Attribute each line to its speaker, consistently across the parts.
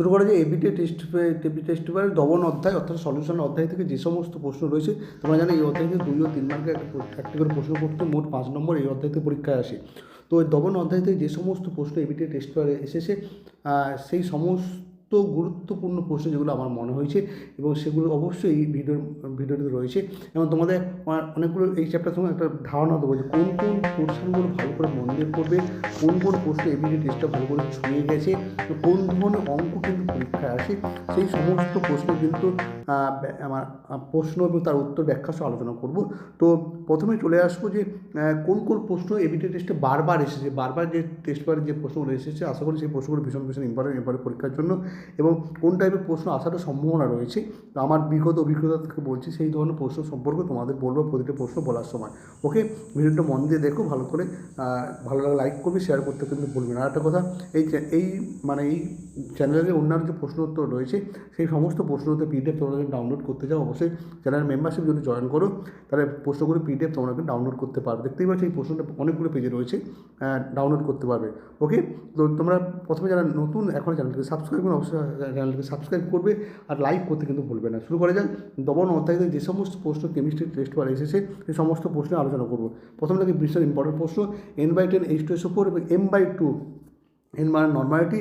Speaker 1: শুরু করা যায় এবিটি টেস্ট এবি টেস্ট পেপারের দবন অধ্যায়, অর্থাৎ সলিউশন অধ্যায় থেকে যে সমস্ত প্রশ্ন রয়েছে, তোমরা জানো এই অধ্যায় থেকে দুই ও তিন মার্কের একটি করে প্রশ্ন করতে মোট পাঁচ নম্বর এই অধ্যায় থেকে পরীক্ষায় আসে। তো দবন অধ্যায় থেকে যে সমস্ত প্রশ্ন এবিটি টেস্ট পেপারে এসেছে সেই সমস্ত গুরুত্বপূর্ণ প্রশ্ন যেগুলো আমার মনে হয়েছে এবং সেগুলো অবশ্যই ভিডিও ভিডিওটিতে রয়েছে। এবং তোমাদের অনেকগুলো এই চ্যাপ্টার সময় একটা ধারণা দেবো যে কোন কোন প্রশ্নগুলো ভালো করে মন দিয়ে করবে কোন কোন প্রশ্ন এবিটি টেস্টটা ভালো করে ছুঁয়ে গেছে কোন ধরনের অঙ্ক কিন্তু পরীক্ষায় আসে, সেই সমস্ত প্রশ্ন কিন্তু আমার প্রশ্ন এবং তার উত্তর ব্যাখ্যা সহ আলোচনা করব। তো প্রথমে চলে আসব যে কোন কোন প্রশ্ন এবিটি টেস্টে বারবার এসেছে, বারবার যে টেস্ট পেপারে যে প্রশ্নগুলো এসেছে, আশা করি সেই প্রশ্নগুলো ভীষণ ভীষণ ইম্পর্টেন্ট এবারে পরীক্ষার জন্য। এবং কোন টাইপের প্রশ্ন আসারও সম্ভাবনা রয়েছে। তো আমার বিগত অভিজ্ঞতা থেকে বলছি, সেই ধরনের প্রশ্ন সম্পর্কে তোমাদের বলব, প্রতিটা প্রশ্ন বলার সময়। ওকে ভিডিওটা মন দিয়ে দেখো, ভালো করে ভালো লাগলে লাইক করবে শেয়ার করতে কিন্তু বলবে না। একটা কথা, এই এই মানে এই চ্যানেলের অন্যান্য যে প্রশ্ন উত্তর রয়েছে, সেই সমস্ত প্রশ্ন উত্তর পিডিএফ তোমরা যদি ডাউনলোড করতে চাও, অবশ্যই চ্যানেলের মেম্বারশিপ যদি জয়েন করো, তাহলে প্রশ্নগুলো পিডিএফ তোমরা কিন্তু ডাউনলোড করতে পারবে। দেখতেই পাচ্ছ, এই প্রশ্নটা অনেকগুলো পেজে রয়েছে ডাউনলোড করতে পারবে। ওকে তো তোমরা প্রথমে যারা নতুন, এখন চ্যানেলকে সাবস্ক্রাইব করো অবশ্যই চ্যানেলকে সাবস্ক্রাইব করবে আর লাইক করতে কিন্তু ভুলবে না। শুরু করা যাক। দবন অধ্যায়তে যে সমস্ত প্রশ্ন কেমিস্ট্রি টেস্ট পরে এসেছে সেই সমস্ত প্রশ্নে আলোচনা করব। প্রথম থেকে ভীষণ ইম্পর্টেন্ট প্রশ্ন। N by ten H two S four এবং এম বাই টু এন মানে নর্মালিটি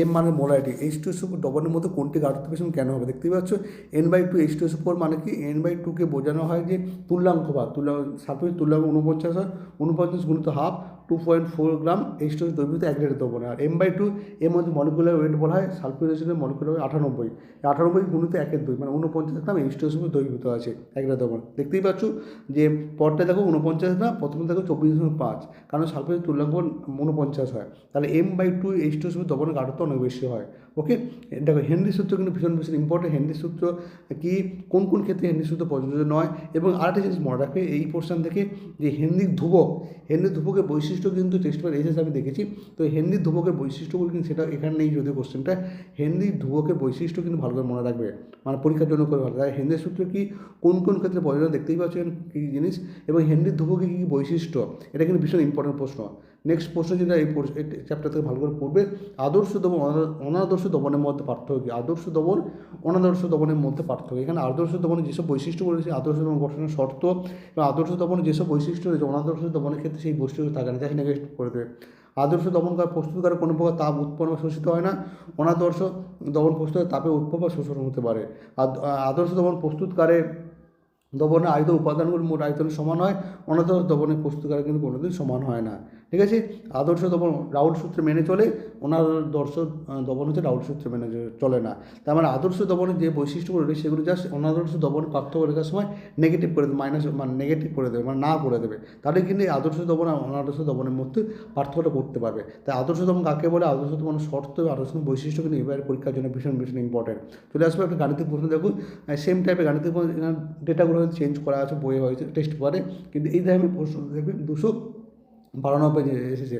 Speaker 1: এম মানে মোলারিটি এইচ টু এস ডবলের মধ্যে কোনটি বেশি কেন হবে? দেখতেই পাচ্ছ N by two H two S four মানে কি? এন বাই টুকে বোঝানো হয় যে তুল্যাঙ্ক বা তুল্যাঙ্ক সাপেক্ষ তুল্যাঙ্ক উনপঞ্চাশ হয়। উনপঞ্চাশ গুণিত half two point four gram H two দ্রবীভূত এক লিটার দেবো না আর এম বাই টু এর মধ্যে মলিকুলার ওয়েট বলা হয়। সালফিউরেশনের মলিকুলার ওয়েট আটানব্বই। এই আটানব্বই গুণিত একের দুই মানে উনপঞ্চাশ গ্রাম এইচ টু এস দ্রবীভূত আছে এক লিটার দেবো দেখতেই পাচ্ছ যে পরটা দেখো উনপঞ্চাশ গ্রাম প্রথমে দেখো চব্বিশ দশমিক পাঁচ, কারণ সালফিউরের তুল্যাঙ্ক উনপঞ্চাশ হয়। তাহলে M by two H two S দবনের গাঢ়ত্ব অনেক বেশি হয়। ওকে দেখো হেনরি সূত্র কিন্তু ভীষণ ভীষণ ইম্পর্টেন্ট হেনরি সূত্র কি? কোন কোন ক্ষেত্রে হেনরি সূত্র প্রযোজ্য নয়? এবং আরেকটা জিনিস মনে রাখবে, এই পোর্শন থেকে যে হেনরি ধ্রুবক হেনরি ধ্রুবকের বৈশিষ্ট্য কিন্তু টেস্ট পেপার এসেছে আমি দেখেছি। তো হেনরি ধ্রুবকের বৈশিষ্ট্যগুলো কিন্তু সেটা এখানে নেই যদি কোশ্চেনটা হেনরি ধ্রুবকের বৈশিষ্ট্য কিন্তু ভালো করে মনে রাখবে। মানে পরীক্ষার জন্য করে ভালো তাই হেনরি সূত্র কি? কোন কোন ক্ষেত্রে প্রয়োজন দেখতেই পাচ্ছেন কী জিনিস? এবং হেনরি ধ্রুবকের কী কী বৈশিষ্ট্য? এটা কিন্তু ভীষণ ইম্পর্টেন্ট প্রশ্ন। নেক্সট প্রশ্ন যেটা এই চ্যাপ্টার থেকে ভালো করে পড়বে। আদর্শ দমন অনা- অনাদর্শ দমনের মধ্যে পার্থক্য কী? আদর্শ দমন, অনাদর্শ দমনের মধ্যে পার্থক্য। এখানে আদর্শ দমনের যেসব বৈশিষ্ট্য রয়েছে আদর্শ দমন গঠনের শর্ত, এবং আদর্শ দমনের যেসব বৈশিষ্ট্য রয়েছে, অনাদর্শ দমনের ক্ষেত্রে সেই বৈশিষ্ট্য থাকে না। যাকে নেগেস্ট করে দেবে। আদর্শ দমনকার প্রস্তুতকার কোনো প্রকার তাপ উৎপন্ন বা শোষিত হয় না। অনাদর্শ দমন প্রস্তুত তাপে উৎপন্ন বা শোষণ হতে পারে। আদ- আদর্শ দমন প্রস্তুতকারে দবনের আয়ত উপাদানগুলো মোট আয়তনের সমান হয় অনাদর্শ দবনের প্রস্তুতকারে কিন্তু কোনোদিন সমান হয় না। ঠিক আছে? আদর্শ দবন রাউল সূত্রে মেনে চলে অনাদর্শ আহ, দবন হচ্ছে রাউল সূত্রে মেনে চলে না। তার মানে আদর্শ দবনের যে বৈশিষ্ট্যগুলো রয়েছে সেগুলো জাস্ট অনাদর্শ দবন পার্থক্য রেখার সময় নেগেটিভ করে দেবে মাইনাস মানে নেগেটিভ করে দেবে মানে না করে দেবে। তাহলে কিন্তু আদর্শ দবন আর অনাদর্শ দবনের মধ্যে পার্থক্যটা করতে পারবে। তাই আদর্শ দমন কাকে বলে? আদর্শ দমন শর্ত আদর্শ বৈশিষ্ট্য কিন্তু এবারে পরীক্ষার জন্য ভীষণ ভীষণ ইম্পর্টেন্ট চলে আসবে একটা গাণিতিক প্রশ্ন দেখুন। সেম টাইপের গাণিতিক ডেটাগুলো চেঞ্জ করা আছে, বইয়ে হয়েছে টেস্ট করে কিন্তু এই ধরনের প্রশ্ন দেখবেন দুশো বারানব্বই এসেছে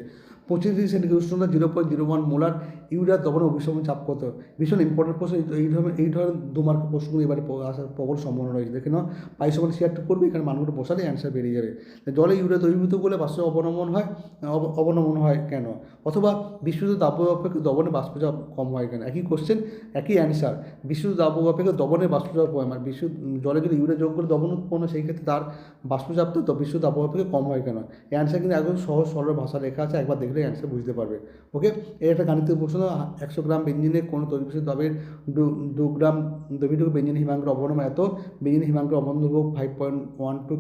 Speaker 1: পঁচিশ ডিগ্রি সেন্টিগ্রেড উষ্ণতা zero point zero one molar urea দমন অভিসরণ চাপ কত? ভীষণ ইম্পর্টেন্ট প্রশ্ন। এই- ধরনের এই ধরনের দু মার্কের প্রশ্নগুলো এবারে আসার প্রবল সম্ভাবনা রয়েছে। দেখে নাও পাইস ওখানে শেয়ারটা করবে, এখানে মানগুলো বসালে অ্যান্সার বেরিয়ে যাবে। জলে ইউরিয়া দ্রবীভূত করলে বাষ্প অবনমন হয়, অব- অবনমন হয় কেন? অথবা বিশুদ্ধ দাব্য অপেক্ষা দবনে বাষ্পচাপ কম হয় কেন? একই কোশ্চেন একই অ্যান্সার বিশুদ্ধ দাব্য অপেক্ষা দবনে বাষ্পচাপ কম হয়। বিশুদ্ধ জলে যদি ইউরিয়া যোগ করে দবন উৎপন্ন, সেই ক্ষেত্রে তার বাষ্পচাপটা তো বিশুদ্ধ দাব্য অপেক্ষা কম হয় কেন? অ্যান্সার কিন্তু একদম সহজ সরল ভাষা লেখা আছে। একবার দেখলে অ্যান্সার বুঝতে পারবে। ওকে এর একটা গাণিতিক প্রশ্ন, একশো গ্রাম বেঞ্জিনে কোনো তৈরি দু দু গ্রাম দ্রবীটুকু বেঞ্জিন হিমাঙ্কের অবনম এত? বেঞ্জিন হিমাঙ্কের অবনম five point one two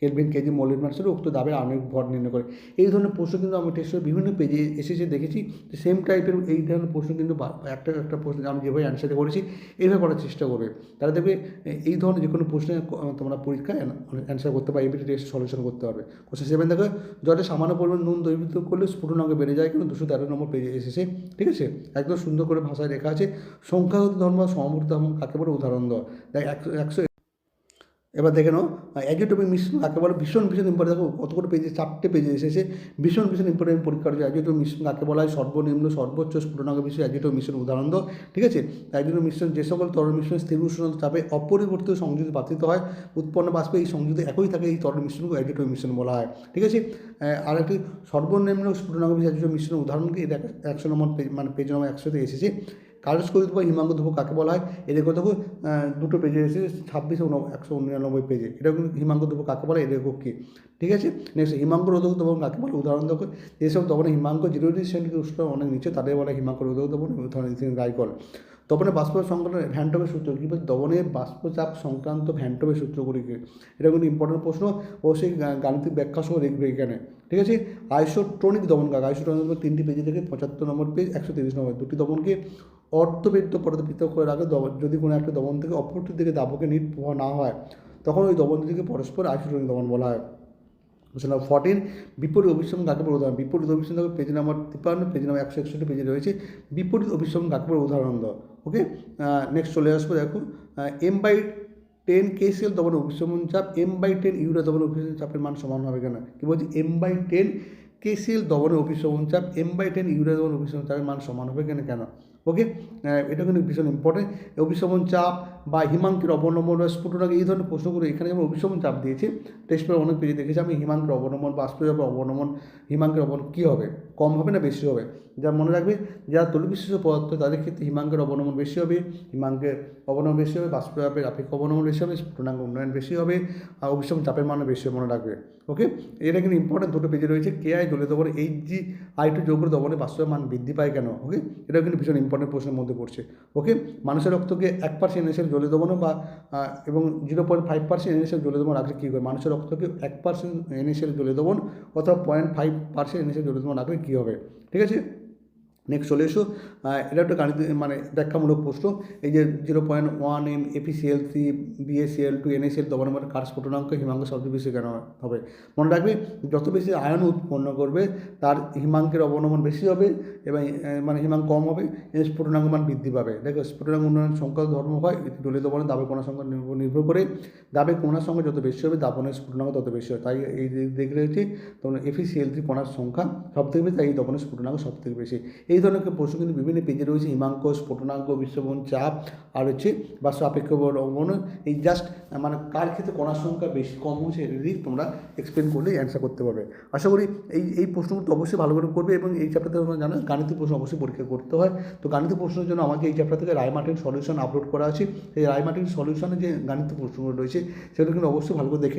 Speaker 1: kelvin KG মলিন মাসের উক্ত দাবের আণবিক ভর নির্ণয় করে। এই ধরনের প্রশ্ন কিন্তু আমি টেস্টের বিভিন্ন পেজে এসেছে, দেখেছি। সেম টাইপের এই ধরনের প্রশ্ন কিন্তু একটা একটা প্রশ্ন আমি যেভাবে অ্যান্সার করেছি, এইভাবে করার চেষ্টা করবে। তাহলে দেখবে, এই ধরনের যে কোনো প্রশ্নে তোমরা পরীক্ষায় অ্যান্সার করতে পারবে এবিটি টেস্ট সলিউশন করতে পারবে। কোশ্চেন সেভেন দেখো, জলে সামান্য পরিমাণ নুন দ্রবীভূত করলে স্ফুটনাঙ্ক বেড়ে যায়, কিন্তু দুশো তেরো নম্বর পেজে এসেছে, ঠিক আছে? একদম সুন্দর করে ভাষায় লেখা আছে, সংখ্যাগত ধর্ম বা ধর্ম কাকে বলে? উদাহরণ দেওয়া। দেখ, একশো একশো এবার দেখে নাও অ্যাজিওটমিক মিশ্রণ কাকে বলে ভীষণ ভীষণ ইম্পর্টেন্ট দেখো কতগুলো পেজে চারটে পেজে এসেছে ভীষণ ভীষণ ইম্পর্টেন্ট পরীক্ষার যে অ্যাজিওটমিক মিশ্রণ কাকে বলা হয়? সর্বনিম্ন, সর্বোচ্চ, স্ফুটনাঙ্ক বিষয়ে অ্যাজিওটমিক মিশ্রণ উদাহরণ দাও, ঠিক আছে? অ্যাজিওটমিক মিশ্রণ যে সকল তরল মিশ্রণ স্থির উষ্ণ চাপে অপরিবর্তিত সংযুতি বাতিত হয়, উৎপন্ন বাষ্পে এই সংযুতি একই থাকে, এই তরল মিশ্রণকে অ্যাজিওটমিক মিশ্রণ বলা হয়, ঠিক আছে? আর একটি সর্বনিম্ন বিষয়ে অ্যাজিওটমিক মিশ্রণ উদাহরণ কি? এটা একশো নম্বর মানে পেজ নম্বর একশোতে এসেছে। কারস্করিত বা হিমাঙ্গ ধ্রুবক কাকে বলা হয়? এদের দেখো দুটো পেজে এসে ছাব্বিশ একশো নিরানব্বই পেজে এটা কিন্তু হিমাঙ্গ ধ্রুবক কাকে বলে? এদের কি ঠিক আছে? নেক্সট হিমাঙ্গ রোধক দ্রবণ কাকে বলে? উদাহরণ দেখো। যেসব দ্রবণে হিমাঙ্ক জিরো ডিগ্রি উষ্ণ অনেক নিচে, তাদের বলে হিমাঙ্ক রোধক দ্রবণ উদাহরণ রাইকল তপনে বাষ্প সংক্রান্ত ভ্যান্টবের সূত্র কী বলছে দবনের বাষ্পচাপ সংক্রান্ত ভ্যান্টবের সূত্রগুলিকে। এটা কিন্তু ইম্পর্টেন্ট প্রশ্ন অবশ্যই গাণিতিক ব্যাখ্যা সহ দেখবে এখানে। ঠিক আছে? আইসোট্রনিক দমন কাক? আইসোট্রনিক তিনটি পেজে থেকে পঁচাত্তর নম্বর পেজ, একশো তিরিশ নম্বর দুটি দমনকে অর্থবিদ্য পদার্থ পৃথক করে রাখে যদি কোনো একটা দমন থেকে অপরটির দিকে দাবকে নিট প্রভাব না হয়, তখন ওই দমন থেকে পরস্পর আইসোট্রনিক দমন বলা হয়। কোশ্চেন নাম্বার ফর্টিন বিপরীত অভিসরণ কাকে বলে উদাহরণ বিপরীত দেখো, পেজ নাম্বার তিপ্পান্ন, পেজ নাম্বার একশো একষট্টি পেজে রয়েছে। বিপরীত অভিসরণ কাকে বলে উদাহরণ ওকে নেক্সট চলে আসব দেখো। M by ten K KCl তখন অভিশমন চাপ এম বাই টেন ইউরিয়া তখন অভিশমন চাপের মান সমান হবে কেন? কি বলছি? M by ten K KCl দবনে অভিশমন চাপ এম বাই টেন ইউরিয়া দবন অভিশমন চাপের মান সমান হবে কেন কেন? ওকে এটা কিন্তু ভীষণ ইম্পর্টেন্ট অভিশমন চাপ বা হিমাঙ্কের অবলম্বন বা স্ফুটনাকে এই ধরনের প্রশ্নগুলো এখানে যেমন অভিশমন চাপ দিয়েছে। টেস্ট পেপার অনেক পেজে দেখেছি আমি, হিমাঙ্কের অবলম্বন বা বাষ্পচাপের অবলম্বন হিমাঙ্কের অবলম্বন কী হবে? কম হবে না বেশি হবে? যা মনে রাখবে, যারা তলবিশিষ্ট পদার্থ, তাদের ক্ষেত্রে হিমাঙ্কের অবলম্বন বেশি হবে, হিমাঙ্কের অবলম্বন বেশি হবে, বাষ্পচাপের আপেক্ষ অবলম্বন বেশি হবে স্ফুটনাঙ্ক উন্নয়ন বেশি হবে, আর অভিসরণ চাপের মানও বেশি মনে রাখবে। ওকে এটা কিন্তু ইম্পর্টেন্ট দুটো পেজে রয়েছে কে আই দবনে এইচ জি আই টু যোগ্য দবনে বাস্তবের মান বৃদ্ধি পায় কেন? ওকে এটা কিন্তু ভীষণ ইম্পর্টেন্ট প্রশ্নের মধ্যে পড়ছে। ওকে মানুষের রক্তকে এক পার্সেন্ট এনএসএল জ্বলে দেবো না বা এবং zero point five percent NSL জলে দেবো রাখলে কী হবে মানুষের রক্তকে এক পার্সেন্ট এনএসএল জলে দেবো অথবা পয়েন্ট ফাইভ পার্সেন্ট এনএসএল জলে দেবো রাখলে কী হবে? ঠিক আছে? নেক্সট চলে এসো। এটা একটা গাণিত মানে ব্যাখ্যামূলক প্রশ্ন। এই যে zero point one M APCL three BACL two NACL দমন মানে কার স্ফুটনাঙ্ক হিমাঙ্ক সবচেয়ে বেশি কেন হবে? মনে রাখবে, যত বেশি আয়ন উৎপন্ন করবে, তার হিমাঙ্কের অবনমন বেশি হবে, এবং মানে হিমাঙ্ক কম হবে স্ফুটনাঙ্ক মান বৃদ্ধি পাবে। দেখো স্ফুটনাঙ্ক উন্নয়ন সংখ্যা ধর্ম হয়, এটি দলীয় দমনে দাবে কোনা সংখ্যা নির্ভর করে। দাবে কোনার সংখ্যা যত বেশি হবে দাবনের স্ফুটনাঙ্ক তত বেশি হবে। তাই এই যে দেখে রয়েছে তখন এফিসিএল থ্রি কোনার সংখ্যা সব থেকে বেশি, তাই এই দমনের স্ফুটনাঙ্ক সব থেকে বেশি। এই ধরনের প্রশ্ন কিন্তু বিভিন্ন পেজে রয়েছে। হিমাঙ্ক স্ফুটনাঙ্ক বিশ্ববন চাপ আর হচ্ছে বা সাপেক্ষ অবন এই জাস্ট মানে কার ক্ষেত্রে কণার সংখ্যা বেশি কম হচ্ছে এটি তোমরা এক্সপ্লেন করলে অ্যান্সার করতে পারবে। আশা করি এই এই প্রশ্নগুলো অবশ্যই ভালো করে করবে এবং এই চ্যাপ্টারতে তোমরা জানো, গাণিতিক প্রশ্ন অবশ্যই পরীক্ষা করতে হয়। তো গাণিতিক প্রশ্নের জন্য আমাকে এই চ্যাপ্টার থেকে রায়মার্টিন সলিউশন আপলোড করা আছে। এই রায়মার্টিন সলিউশনে যে গাণিতিক প্রশ্নগুলো রয়েছে, সেগুলো কিন্তু অবশ্যই ভালো করে দেখে